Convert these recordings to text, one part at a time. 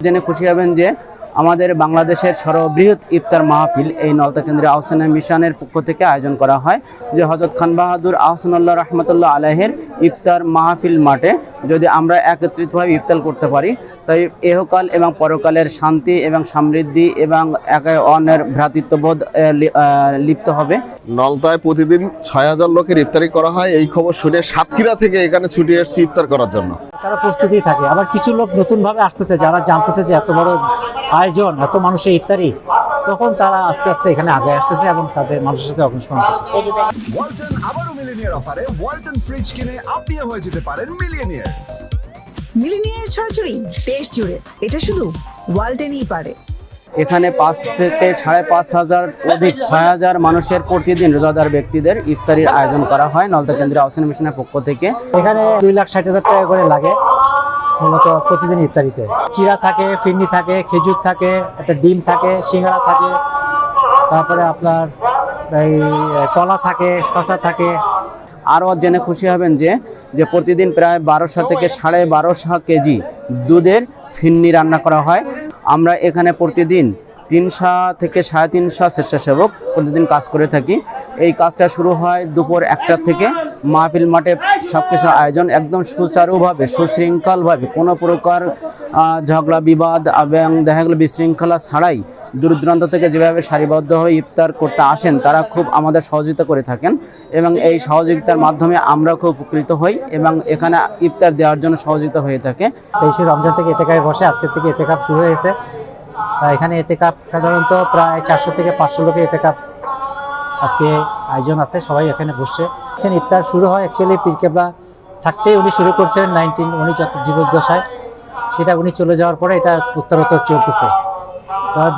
জেনে খুশি হবেন যে আমাদের বাংলাদেশের সর্ববৃহৎ ইফতার মাহফিল এই নলতা কেন্দ্রে আহসানা মিশনের পক্ষ থেকে আয়োজন করা হয়, যে হজরত খান বাহাদুর আহসানুল্লাহ রহমতুল্লাহ আলাহের ইফতার মাহফিল মাঠে যদি আমরা একত্রিতভাবে ইফতার করতে পারি, তাই এহকাল এবং পরকালের শান্তি এবং সমৃদ্ধি এবং একে অন্যের ভ্রাতৃত্ববোধ লিপ্ত হবে। নলতায় প্রতিদিন ছয় হাজার লোকের ইফতারি করা হয়, এই খবর শুনে সাতক্ষীরা থেকে এখানে ছুটে এসেছি ইফতার করার জন্য। তারা প্রস্তুতি থাকে। আবার কিছু লোক নতুনভাবে আসতেছে যারা জানতেছে যে এত বড় আয়োজন এত মানুষের ইত্যাদি তখন তারা আস্তে আস্তে এখানে আগে আসতেছে এবং তাদের মানুষের সাথে অংশগ্রহণ করতেছে। ওয়ালটন আবারও মিলিনিয়ার অফারে ওয়ালটন ফ্রিজ কিনে আপনিও হয়ে যেতে পারেন মিলিনিয়ার। মিলিনিয়ার ছড়াছড়ি দেশ জুড়ে এটা শুধু ওয়ালটেনই পারে। এখানে পাঁচ থেকে সাড়ে পাঁচ হাজার অধিক ছয় হাজার মানুষের প্রতিদিন রোজাদার ব্যক্তিদের ইফতারির আয়োজন করা হয় নলতা কেন্দ্রীয় আহসান মিশনের পক্ষ থেকে। এখানে দুই লাখ ষাট হাজার টাকা করে লাগে মূলত প্রতিদিন ইফতারিতে। চিরা থাকে ফিরনি থাকে খেজুর থাকে একটা ডিম থাকে সিঙ্গারা থাকে তারপরে আপনার এই কলা থাকে শশা থাকে। আরও জেনে খুশি হবেন যে যে প্রতিদিন প্রায় বারোশো থেকে সাড়ে বারোশো কেজি দুধের ফিন্নি রান্না করা হয়। আমরা এখানে প্রতিদিন তিনশো থেকে সাড়ে তিনশো স্বেচ্ছাসেবক প্রতিদিন কাজ করে থাকি। এই কাজটা শুরু হয় দুপুর একটার থেকে মাহফিল মাঠে সব কিছু আয়োজন একদম সুচারুভাবে, সুশৃঙ্খলভাবে। কোনো প্রকার ঝগড়া, বিবাদ এবং দেখা গেলো বিশৃঙ্খলা ছাড়াই দূর দূরান্ত থেকে যেভাবে সারিবদ্ধ হয়ে ইফতার করতে আসেন, তারা খুব আমাদের সহযোগিতা করে থাকেন এবং এই সহযোগিতার মাধ্যমে আমরা খুব উপকৃত হই এবং এখানে ইফতার দেওয়ার জন্য সহযোগিতা হয়ে থাকে। তেইশে রমজান থেকে এতেকায় বসে, আজকের থেকে এতেকাপ শুরু হয়েছে। এখানে এতেকাপ সাধারণত প্রায় চারশো থেকে পাঁচশো লোকের এতেকাপ আজকে আয়োজন আছে, সবাই এখানে বসছে। ইফতার শুরু হয় অ্যাকচুয়ালি পীরকেবলা থাকতেই উনি শুরু করছিলেন নাইনটিন উনি জীবদ্দশায়, সেটা উনি চলে যাওয়ার পরে এটা উত্তরোত্তর চলতেছে।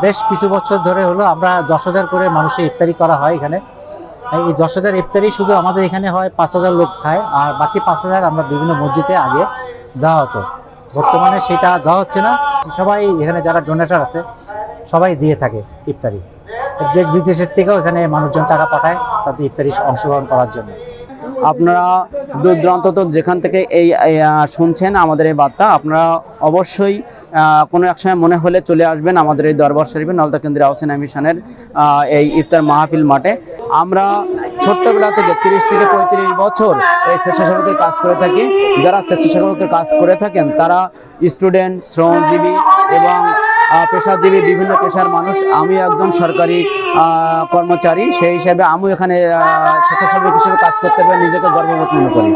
বেশ কিছু বছর ধরে হলো, আমরা দশ হাজার করে মানুষের ইফতারি করা হয় এখানে। এই দশ হাজার ইফতারি শুধু আমাদের এখানে হয়, পাঁচ হাজার লোক খায়, আর বাকি পাঁচ হাজার আমরা বিভিন্ন মসজিদে আগে দেওয়া হতো। বর্তমানে সেটা দেওয়া হচ্ছে না। সবাই এখানে যারা ডোনেটার আছে, সবাই দিয়ে থাকে ইফতারি। দেশ বিদেশের থেকেও এখানে মানুষজন টাকা পাঠায়, তাদের ইফতারি অংশগ্রহণ করার জন্য। আপনারা দূর দূরান্ত তো যেখান থেকে এই শুনছেন আমাদের এই বার্তা, আপনারা অবশ্যই কোনো এক সময় মনে হলে চলে আসবেন আমাদের এই দরবার শরীফে, নলতা কেন্দ্রীয় আহসেন মিশনের এই ইফতার মাহফিল মাঠে। আমরা ছোট্টবেলা থেকে তিরিশ থেকে পঁয়ত্রিশ বছর এই স্বেচ্ছাসেবকের কাজ করে থাকি। যারা স্বেচ্ছাসেবকের কাজ করে থাকেন, তারা স্টুডেন্ট, শ্রমজীবী এবং পেশাজীবী বিভিন্ন পেশার মানুষ। আমি একজন সরকারি কর্মচারী। সেই হিসাবে আমি এখানে স্বেচ্ছাসেবক হিসেবে কাজ করতে পারি নিজেকে গর্ববোধ মনে করি।